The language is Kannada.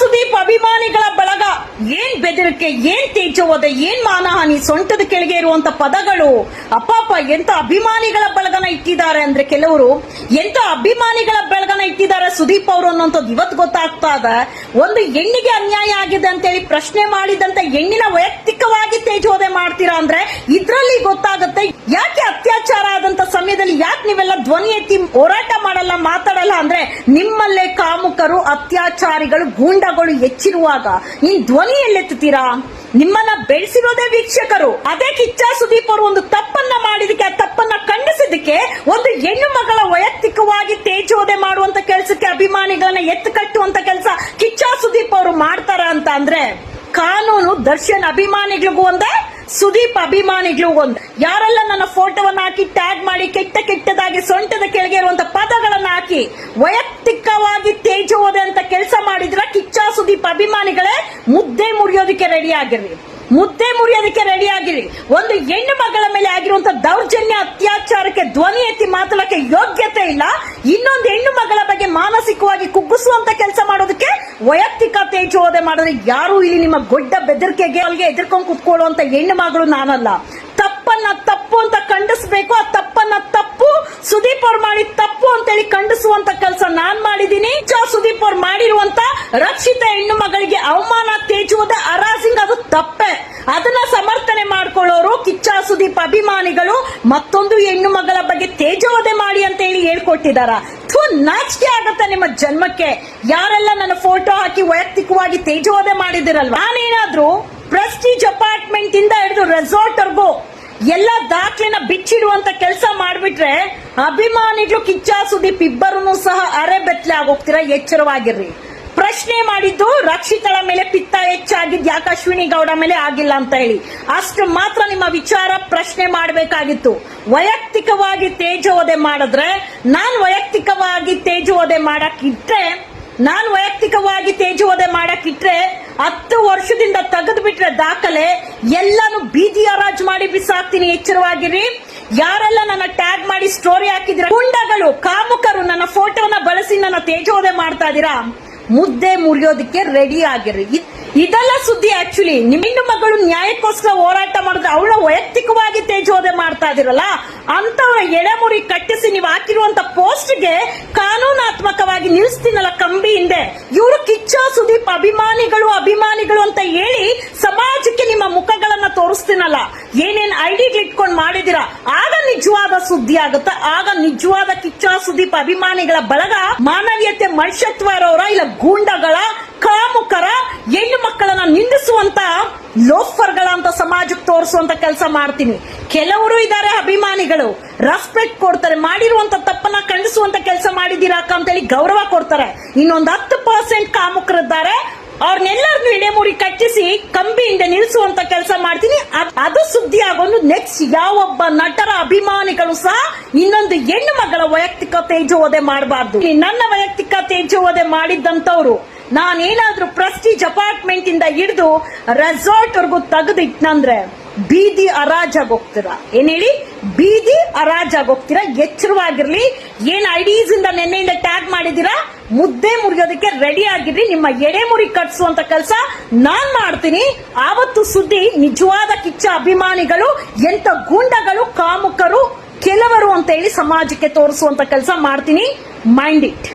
ಸುದೀಪ್ ಅಭಿಮಾನಿಗಳ ಬಳಗ. ಏನ್ ಬೆದರಿಕೆ, ಏನ್ ತೇಜೋವದೆ ಏನ್ ಮಾನಹಾನಿ, ಸೊಂಟದ ಕೆಳಗೆ ಇರುವಂತ ಪದಗಳು. ಅಪ್ಪಾಪ ಎಂತ ಅಭಿಮಾನಿಗಳ ಬಳಗನ ಇಟ್ಟಿದ್ದಾರೆ ಅಂದ್ರೆ ಕೆಲವರು, ಎಂತ ಅಭಿಮಾನಿಗಳ ಬೆಳಗನ ಇಟ್ಟಿದ್ದಾರೆ ಸುದೀಪ್ ಅವರು ಅನ್ನೋಂಥದ್ದು ಇವತ್ತು ಗೊತ್ತಾಗ್ತಾ ಇದೆ. ಒಂದು ಹೆಣ್ಣಿಗೆ ಅನ್ಯಾಯ ಆಗಿದೆ ಅಂತೇಳಿ ಪ್ರಶ್ನೆ ಮಾಡಿದಂತ ಹೆಣ್ಣಿನ ವೈಯಕ್ತಿಕವಾಗಿ ತೇಜೋದೆ ಮಾಡ್ತೀರಾ ಅಂದ್ರೆ ಇದ್ರಲ್ಲಿ ಗೊತ್ತಾಗುತ್ತೆ ಯಾಕೆ ಅತ್ಯಾಚಾರ ಆದಂತ ಸಮಯದಲ್ಲಿ ಯಾಕೆ ನೀವೆಲ್ಲ ಧ್ವನಿ ಎತ್ತಿ ಹೋರಾಟ ಮಾಡಲ್ಲ, ಮಾತಾಡಲ್ಲ ಅಂದ್ರೆ ನಿಮ್ಮಲ್ಲೇ ಕಾಮುಕರು, ಅತ್ಯಾಚಾರಿಗಳು, ಗೂಂಡಗಳು ಹೆಚ್ಚಿರುವಾಗ ನೀನ್ ಧ್ವನಿ ಎಲ್ಲೆತ್ತೀರಾ ನಿಮ್ಮನ್ನ ಬೆಳೆಸಿರೋದೇ ವೀಕ್ಷಕರು. ಅದೇ ಕಿಚ್ಚ ಸುದೀಪ್ ಅವರು ಒಂದು ತಪ್ಪನ್ನ ಮಾಡಿದಕ್ಕೆ ಆ ತಪ್ಪನ್ನ ಖಂಡಿಸಿದಕ್ಕೆ ಒಂದು ಹೆಣ್ಣು ಮಗಳ ವೈಯಕ್ತಿಕವಾಗಿ ತೇಜೋದೆ ಮಾಡುವಂತ ಕೆಲಸಕ್ಕೆ ಅಭಿಮಾನಿಗಳನ್ನ ಎತ್ತು ಕಟ್ಟುವಂತ ಕೆಲಸ ಕಿಚ್ಚ ಸುದೀಪ್ ಅವರು ಮಾಡ್ತಾರ ಅಂತ ಅಂದ್ರೆ ಕಾನೂನು ದರ್ಶನ್ ಅಭಿಮಾನಿಗಳಿಗೂ ಒಂದೇ ಸುದೀಪ್ ಅಭಿಮಾನಿಗಳಿಗೂ ಒಂದು ಯಾರೆಲ್ಲ ನನ್ನ ಫೋಟೋವನ್ನು ಹಾಕಿ ಟ್ಯಾಗ್ ಮಾಡಿ ಕೆಟ್ಟ ಕೆಟ್ಟದಾಗಿ ಸೊಂಟದ ಕೆಳಗೆ ಇರುವಂತ ಪದಗಳನ್ನು ಹಾಕಿ ವೈಯಕ್ತಿಕವಾಗಿ ತೇಜೋದೆ ಅಂತ ಕೆಲಸ ಮಾಡಿದ್ರ ಕಿಚ್ಚ ಸುದೀಪ್ ಅಭಿಮಾನಿಗಳೇ, ಮುದ್ದೆ ಮುರಿಯೋದಕ್ಕೆ ರೆಡಿ ಆಗಿರ್ರಿ ಮುದ್ದೆ ಮುರಿಯೋದಕ್ಕೆ ರೆಡಿ ಆಗಿರಿ ಒಂದು ಹೆಣ್ಣು ಮಗಳ ಮೇಲೆ ಆಗಿರುವಂತ ದೌರ್ಜನ್ಯ, ಅತ್ಯಾಚಾರಕ್ಕೆ ಧ್ವನಿ ಎತ್ತಿ ಮಾತಾಡಕ್ಕೆ ಯೋಗ್ಯತೆ ಇಲ್ಲ. ಇನ್ನೊಂದು ಹೆಣ್ಣು ಮಗಳ ಬಗ್ಗೆ ಮಾನಸಿಕವಾಗಿ ಕುಗ್ಗಿಸುವಂತ ಕೆಲಸ ಮಾಡೋದಕ್ಕೆ ವೈಯಕ್ತಿಕ ತೇಜೋದೆ ಮಾಡಿದ್ರೆ ಯಾರು ಇಲ್ಲಿ ನಿಮ್ಮ ಗೊಡ್ಡ ಬೆದರಿಕೆಗೆ ಅಲ್ಲಿಗೆ ಎದುರ್ಕೊಂಡು ಕುತ್ಕೊಳ್ಳುವಂತ ಹೆಣ್ಣು ಮಗಳು ನಾನಲ್ಲ. ತಪ್ಪನ್ನ ತಪ್ಪು ಅಂತ ಖಂಡಿಸ್ಬೇಕು, ಆ ತಪ್ಪನ್ನ ತಪ್ಪು ಸುದೀಪ್ ಅವ್ರು ಮಾಡಿ ತಪ್ಪು ಅಂತೇಳಿ ಖಂಡಿಸುವಂತ ಕೆಲಸ ನಾನ್ ಮಾಡಿದೀನಿ ಸುದೀಪ್ ಅವ್ರು ಮಾಡಿರುವಂತ ರಕ್ಷಿತ ಹೆಣ್ಣು ಮಗಳಿಗೆ ಅವಮಾನ ತೇಜುವುದೇ ಅರಾಸಿಂಗ್ ಅದು ತಪ್ಪೆ. ಅದನ್ನ ಸಮರ್ಥನೆ ಮಾಡ್ಕೊಳ್ಳೋರು, ಕಿಚ್ಚ ಸುದೀಪ್ ಅಭಿಮಾನಿಗಳು ಮತ್ತೊಂದು ಹೆಣ್ಣು ಮಗಳ ಬಗ್ಗೆ ತೇಜೋವಧೆ ಮಾಡಿ ಅಂತ ಹೇಳಿ ಹೇಳ್ಕೊಟ್ಟಿದಾರ. ನಾಚಿಕೆ ಆಗುತ್ತೆ ನಿಮ್ಮ ಜನ್ಮಕ್ಕೆ. ಯಾರೆಲ್ಲ ನನ್ನ ಫೋಟೋ ಹಾಕಿ ವೈಯಕ್ತಿಕವಾಗಿ ತೇಜೋದೆ ಮಾಡಿದಿರಲ್ವಾ? ನಾನೇನಾದ್ರೂ ಪ್ರೆಸ್ಟೀಜ್ ಅಪಾರ್ಟ್ಮೆಂಟ್ ಇಂದ ಹಿಡಿದು ರೆಸಾರ್ಟ್ ವರ್ಗೂ ಎಲ್ಲ ದಾಖಲೆನ ಬಿಚ್ಚಿಡುವಂತ ಕೆಲಸ ಮಾಡ್ಬಿಟ್ರೆ ಅಭಿಮಾನಿಗಳು ಕಿಚ್ಚ ಸುದೀಪ್ ಇಬ್ಬರೂ ಸಹ ಅರೆ ಬೆತ್ತಲೆ ಆಗೋಗ್ತೀರಾ? ಎಚ್ಚರವಾಗಿರ್ರಿ. ಪ್ರಶ್ನೆ ಮಾಡಿದ್ದು ರಕ್ಷಿತಳ ಮೇಲೆ ಪಿತ್ತ ಹೆಚ್ಚಾಗಿದ್ದು ಯಾಕೆ ಅಶ್ವಿನಿ ಗೌಡ ಮೇಲೆ ಆಗಿಲ್ಲ ಅಂತ ಹೇಳಿ. ಅಷ್ಟು ಮಾತ್ರ ನಿಮ್ಮ ವಿಚಾರ ಪ್ರಶ್ನೆ ಮಾಡಬೇಕಾಗಿತ್ತು. ವೈಯಕ್ತಿಕವಾಗಿ ತೇಜೋದೆ ಮಾಡಿದ್ರೆ, ನಾನು ವೈಯಕ್ತಿಕವಾಗಿ ತೇಜೋದೆ ಮಾಡಕ್ಕಿಟ್ರೆ, ನಾನು ವೈಯಕ್ತಿಕವಾಗಿ ತೇಜೋದೆ ಮಾಡಕ್ಕಿಟ್ರೆ, ಹತ್ತು ವರ್ಷದಿಂದ ತೆಗೆದು ಬಿಟ್ರೆ ದಾಖಲೆ, ಎಲ್ಲಾನು ಬೀದಿ ಹರಾಜ್ ಮಾಡಿ ಬಿಸಾಕ್ತೀನಿ, ಎಚ್ಚರವಾಗಿರಿ. ಯಾರೆಲ್ಲ ನನ್ನ ಟ್ಯಾಗ್ ಮಾಡಿ ಸ್ಟೋರಿ ಹಾಕಿದ್ರೆ ಗುಂಡಗಳು, ಕಾಮುಕರು ನನ್ನ ಫೋಟೋನ ಬಳಸಿ ನನ್ನ ತೇಜೋದೆ ಮಾಡ್ತಾ ಇದೀರಾ ಮುದ್ದೆ ಮುರಿಯೋದಕ್ಕೆ ರೆಡಿ ಆಗಿರ್ರಿ ಇದೆಲ್ಲ ಸುದ್ದಿ ಆಕ್ಚುಲಿ ನಿಮ್ಮ ಮಗಳು ನ್ಯಾಯಕ್ಕೋಸ್ಕರ ಹೋರಾಟ ಮಾಡಿದ್ರೆ ಅವಳ ಇದಿರಲ್ಲ ಅಂತಹ ಎಡೆಮುರಿ ಕಟ್ಟಿಸಿ ನೀವು ಹಾಕಿರುವಂತ ಪೋಸ್ಟ್ಗೆ ಕಾನೂನಾತ್ಮಕವಾಗಿ ನಿಲ್ಲಿಸ್ತೀನಲ್ಲ ಕಂಬಿ ಹಿಂದೆ. ಇವರು ಕಿಚ್ಚ, ಸುದೀಪ್, ಅಭಿಮಾನಿಗಳು ಅಭಿಮಾನಿಗಳು ಅಂತ ಹೇಳಿ ಸಮಾಜಕ್ಕೆ ನಿಮ್ಮ ಮುಖಗಳನ್ನ ತೋರಿಸ್ತೀನಲ್ಲ. ಏನೇನ್ ಐಡಿ ಇಟ್ಕೊಂಡು ಮಾಡಿದಿರಾ? ಆಗ ನಿಜವಾದ ಸುದ್ದಿ ಆಗುತ್ತ? ಆಗ ನಿಜವಾದ ಕಿಚ್ಚ, ಸುದೀಪ್, ಅಭಿಮಾನಿಗಳ ಬಳಗ ಮಾನವೀಯತೆ ಮನುಷ್ಯತ್ವ ಇರೋರ ಇಲ್ಲ ಗೂಂಡಗಳ ಕಾಮುಕರ ಹೆಣ್ಣು ಮಕ್ಕಳನ್ನ ನಿಂದಿಸುವಂತ ಲೋಫರ್ಗಳ ಅಂತ ಸಮಾಜಕ್ಕೆ ತೋರಿಸುವಂತ ಕೆಲಸ ಮಾಡ್ತೀನಿ. ಕೆಲವರು ಇದ್ದಾರೆ ಅಭಿಮಾನಿಗಳು. ರೆಸ್ಪೆಕ್ಟ್ ಕೊಡ್ತಾರೆ. ಮಾಡಿರುವಂತ ತಪ್ಪನ್ನ ಖಂಡಿಸುವಂತ ಕೆಲಸ ಮಾಡಿದ್ದೀರಾ ಅಕ್ಕ ಅಂತೇಳಿ ಗೌರವ ಕೊಡ್ತಾರೆ. ಇನ್ನೊಂದು ಹತ್ತು ಪರ್ಸೆಂಟ್ ಕಾಮುಕರಿದ್ದಾರೆ. ಅವ್ರನ್ನೆಲ್ಲರನ್ನು ಎಡೆಮುರಿ ಕಟ್ಟಿಸಿ ಕಂಬಿಯಿಂದ ನಿಲ್ಲಿಸುವಂತ ಕೆಲಸ ಮಾಡ್ತೀನಿ. ಅದು ಸುದ್ದಿ ಆಗೋದು ನೆಕ್ಸ್ಟ್ ಯಾವೊಬ್ಬ ನಟರ ಅಭಿಮಾನಿಗಳು ಸಹ ಇನ್ನೊಂದು ಹೆಣ್ಣು ಮಗಳ ವೈಯಕ್ತಿಕ ತೇಜೋವಧೆ ಮಾಡಬಾರ್ದು. ನನ್ನ ವೈಯಕ್ತಿಕ ತೇಜೋವಧೆ ಮಾಡಿದ್ದಂತವ್ರು ನಾನೇನಾದ್ರೂ ಪ್ರೆಸ್ಟೀಜ್ ಅಪಾರ್ಟ್ಮೆಂಟ್ ಇಂದ ಹಿಡಿದು ರೆಸಾರ್ಟ್ ವರ್ಗೂ ತೆಗೆದಿಟ್ನಂದ್ರೆ ಬೀದಿ ಹರಾಜಾಗ್ ಹೋಗ್ತೀರಾ? ಏನ್ ಹೇಳಿ? ಬೀದಿ ಹೋಗ್ತೀರಾ? ಎಚ್ಚರವಾಗಿರ್ಲಿ. ಏನ್ ಐಡೀಸ್ ಇಂದ ನಿನ್ನೆಯಿಂದ ಟ್ಯಾಗ್ ಮಾಡಿದೀರಾ? ಮುದ್ದೆ ಮುರಿಯೋದಕ್ಕೆ ರೆಡಿ ಆಗಿರ್ರಿ ನಿಮ್ಮ ಎಡೆ ಮುರಿ ಕಟ್ಸುವಂತ ಕೆಲಸ ನಾನ್ ಮಾಡ್ತೀನಿ. ಆವತ್ತು ಸುದ್ದಿ ನಿಜವಾದ ಕಿಚ್ಚ ಅಭಿಮಾನಿಗಳು ಎಂತ ಗೂಂಡಗಳು, ಕಾಮುಕರು, ಕೆಲವರು ಅಂತ ಹೇಳಿ ಸಮಾಜಕ್ಕೆ ತೋರಿಸುವಂತ ಕೆಲಸ ಮಾಡ್ತೀನಿ. Mind it